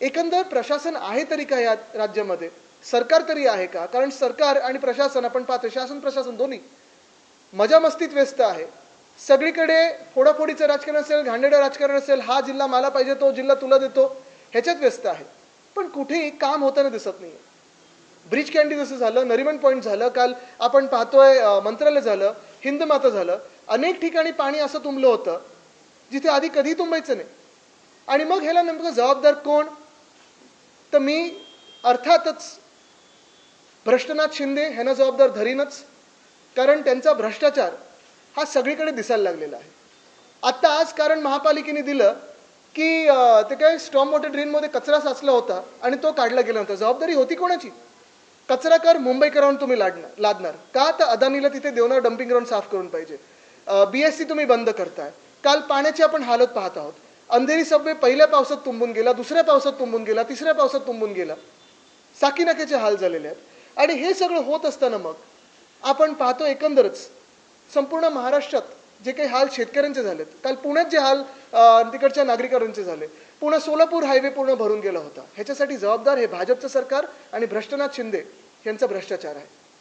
एकंदर प्रशासन आहे तरी का या राज्यामध्ये? सरकार तरी आहे का? कारण सरकार आणि प्रशासन आपण पाहतो शासन प्रशासन दोन्ही मजा मस्तीत व्यस्त आहे. सगळीकडे फोडाफोडीचं राजकारण असेल घाणेरडं राजकारण असेल हा जिल्हा मला पाहिजे तो जिल्हा तुला देतो ह्याच्यात व्यस्त आहे. पण कुठेही काम होताना दिसत नाही ब्रिज कॅन्डी जसं झालं नरिमन पॉईंट झालं काल आपण पाहतोय मंत्रालय झालं हिंद माता झालं अनेक ठिकाणी पाणी असं तुंबलं होतं जिथे आधी कधी तुंबायचं नाही. आणि मग ह्याला नेमकं जबाबदार कोण? तर मी अर्थातच भ्रष्टनाथ शिंदे ह्यांना जबाबदार धरीनच कारण त्यांचा भ्रष्टाचार हा सगळीकडे दिसायला लागलेला आहे. आत्ता आज कारण महापालिकेने दिलं की ते काय स्टॉम वॉटर ड्रेनमध्ये कचरा साचला होता आणि तो काढला गेला होता जबाबदारी होती कोणाची? कचरा कर मुंबईकरांवर तुम्ही लादणार लादणार. का तर अदानीला तिथे देवणार डम्पिंग ग्राउंड साफ करून पाहिजे? बी एस सी तुम्ही बंद करताय. काल पाण्याची आपण हालत पाहत आहोत. अंधेरी सबवे पहिल्या पावसात तुंबून गेला दुसऱ्या पावसात तुंबून गेला तिसऱ्या पावसात तुंबून गेला. साकीनाक्याचे हाल झालेले आहेत. आणि हे सगळं होत असताना मग आपण पाहतो एकंदरच संपूर्ण महाराष्ट्रात जे काही हाल शेतकऱ्यांचे झालेत. काल पुण्यात जे हाल तिकडच्या नागरिकांचे झाले. पुणे सोलापूर हायवे पूर्ण भरून गेला होता. ह्याच्यासाठी जबाबदार हे भाजपचं सरकार आणि भ्रष्टनाथ शिंदे यांचा भ्रष्टाचार आहे.